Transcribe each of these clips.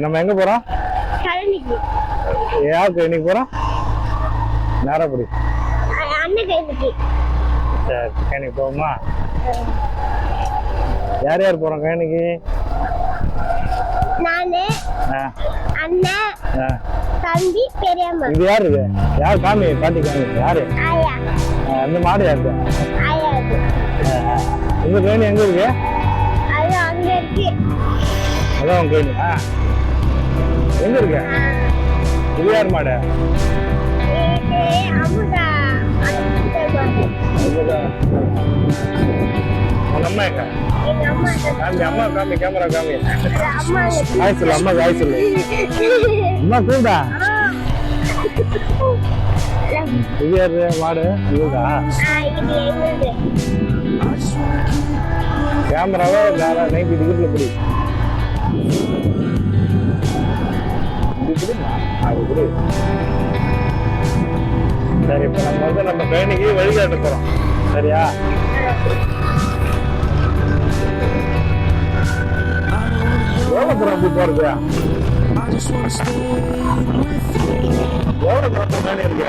நம்ம எங்கே கழனிக்கு. யாருக்கு இன்னைக்கு போகிறோம் நேரப்படி. சரி கேணிக்கு போவோமா? யார் யார் போகிறோம் கேணிக்கு நானு தம்பி பெரியம்மா. இது யார் இது? யார் காமி பாட்டி காமி யாரு? அந்த மாடு அது இந்த கேணி எங்கே இருக்கு? அது அங்க இருக்கு. அதான் உங்க கேணி ஆ. எங்கே இருக்கு? இது யார் மாடு அம்மா எங்க? காமி அம்மா காமி கேமரா காமி. காய் சொல்லு அம்மா காய் சொல்லு. அம்மா கூடா இது யாரு மாடு இதுதா கேமராவே நைட் டிகிரில பிடி. அது சரி இப்போ நம்ம வந்து நம்ம பயணிக்கு வழிகாட்ட போறோம். சரியா? எவ்வளோ தூரம் அப்படி போறது? எவ்வளோ தூரம் பயணி இருக்கு?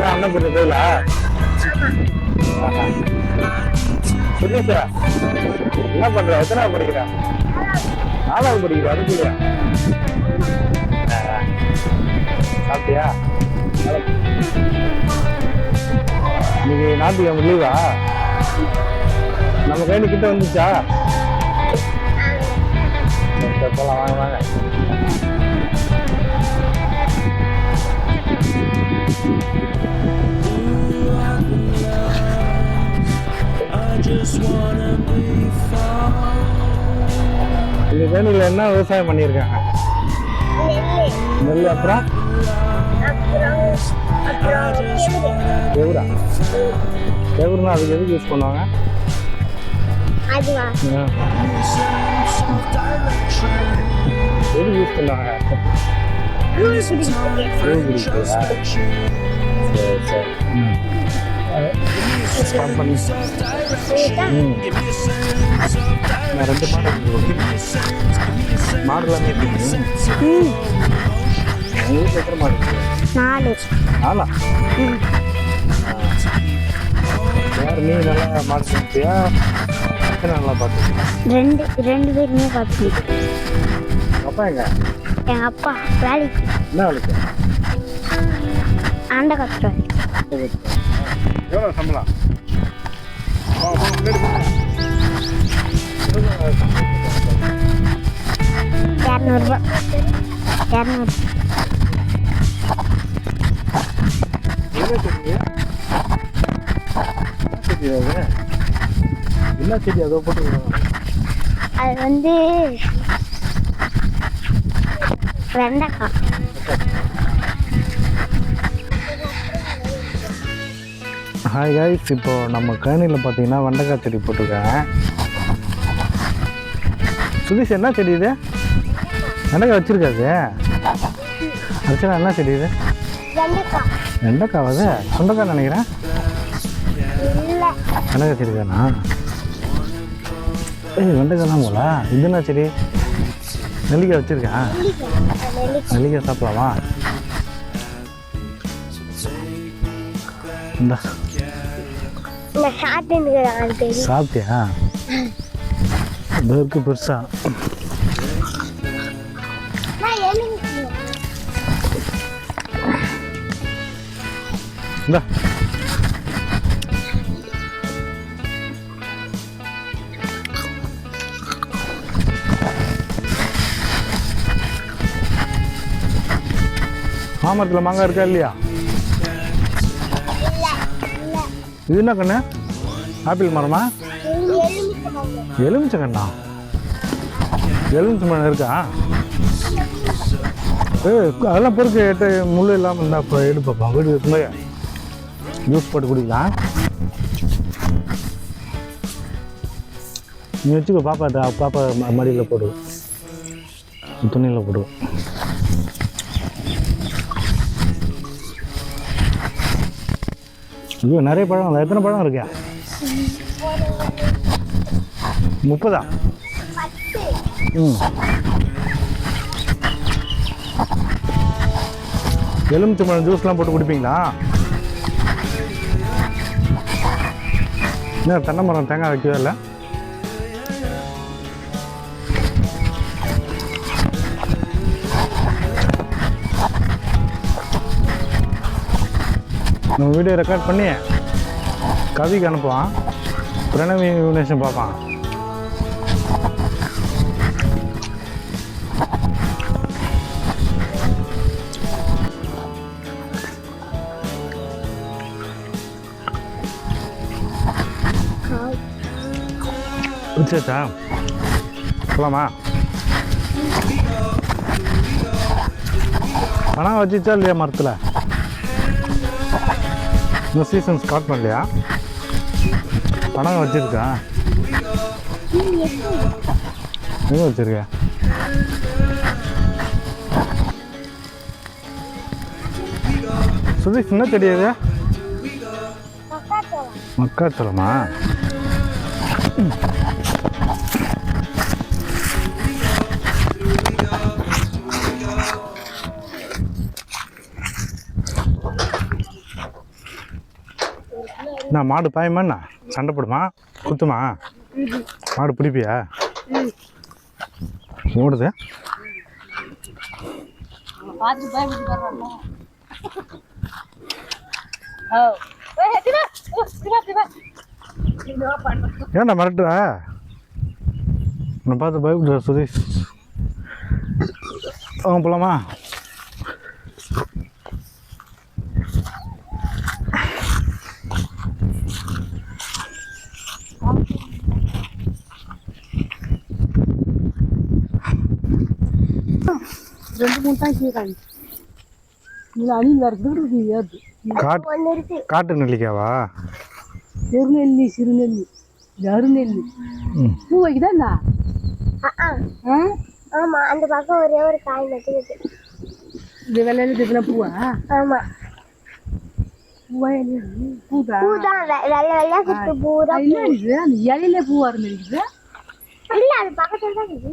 இதான் அன்னப்பூர்ணி கோயிலா சுதீஷா என்ன பண்ற? எத்தனை படிக்கிறா? நாலாவது படிக்கிற அதுக்குள்ளயா சாப்பிட்டியா? இன்னைக்கு ஞாயிற்றுக்கிழமை லீவா நம்ம கையில் கிட்ட வந்துச்சா? போலாம் வாங்க வாங்க. Thank you. இந்த வேணியில் என்ன விவசாயம் பண்ணியிருக்காங்க? நெல்லு நெல் அப்புறம். கெவுரா கெவுருனா அதுக்கு எதுக்கு யூஸ் பண்ணுவாங்க. எதுக்கு யூஸ் பண்ணுவாங்க? சரி ஸ்டார்ட் பண்ணி. ம். நான் ரெண்டு மாடு எத்தனை மாடு? நாலு. யார் நீ நல்லா மாடு செஞ்சியா நல்லா ரெண்டு ரெண்டு பேருமே பார்த்து அப்பா எங்க? எங்கள் அப்பா வேலைக்கு. என்ன வேலைக்கு? ஆண்ட எவ்வளோ சம்பளம். இரநூறுபா இரநூறு. என்ன செடி அதோ? போட்டு அது வந்து வெண்டைக்காய். ஹாய் காய்ஸ் இப்போது நம்ம கேணியில் பார்த்தீங்கன்னா வெண்டைக்காய் செடி போட்டிருக்கேன். சுதீஷ் என்ன செடி இது? வெண்டைக்காய் வச்சுருக்காது அர்ச்சனா என்ன செடி இது? வெண்டைக்காய். அது சுண்டைக்காய் நினைக்கிறேன். வெண்டைக்காய் செடி தானா? ஏய் வெண்டைக்காய் தான் போல. இது என்ன செடி? நெல்லிக்காய் வச்சுருக்கேன் நெல்லிக்காய் நெல்லிக்காய் சாப்பிடலாமா? இந்த. அது தெரியும் சாப்பிட்டியா? இருக்கு பெருசா. நான் இந்த. மாமரத்தில் மாங்காய் இருக்கா இல்லையா? இது என்ன கண்ணு? ஆப்பிள் மரமா? எலுமிச்சை கண்ணா? எலுமிச்சை மரம் இருக்கா? ஏ அதெல்லாம் பொறுக்க எட்டு முள் இல்லாமல் இருந்தால் இப்போ எடு பார்ப்போம் வீடு இருக்கும்போது ஜூஸ் போட்டு குடிக்கலாம் நீ வச்சுக்கோ பாப்பா பாப்பா ம- மடியில் போடு. துணியில் போடுவோம் ஐயோ நிறைய பழம் இல்லை. எத்தனை பழம் இருக்கா? முப்பதா? ம். எலுமிச்சை பழம் ஜூஸ்லாம் போட்டு குடிப்பீங்களா? என்ன தென்னை மரம் தேங்காய் வைக்கவே இல்லை? நம்ம வீடியோ ரெக்கார்ட் பண்ணி கவிக்கு அனுப்புவான். பிரணவி யுனேஷன் பார்ப்பான். பிடிச்சா போலாமா? பணம் வச்சுச்சா இல்லையா மரத்தில்? இந்த சீசன் ஸ்டார்ட் பண்ணலையா? பணம் வச்சிருக்கா? எங்கே வச்சிருக்க? சுதீஷ் என்ன தெரியாது மக்காச்சோளம்? நான் மாடு பாயுமா என்ன சண்டை போடுமா? குத்துமா? மாடு பிடிப்பியா? ஓடுது ஏன்டா மிரட்டுற? உன்னை பார்த்து பயப்படுற சுதீஷ். அவங்க போலாமா? ரெண்டு மூணு தான் கேட்காங்க இது அணில் வர்றது ஏது? காட்டு காட்டு நெல்லிக்காவா? பெருநெல்லி சிறுநெல்லி அருநெல்லி. பூ வைக்குதாண்ணா ஆமாம் அந்த பக்கம் ஒரே ஒரு காய் மட்டும் இருக்கு. இது வெள்ளையில இதுனா பூவா? ஆமாம் இலையில பூவா இருந்துருக்குது? இல்லை அது பக்கத்தில் தான் இருக்கு.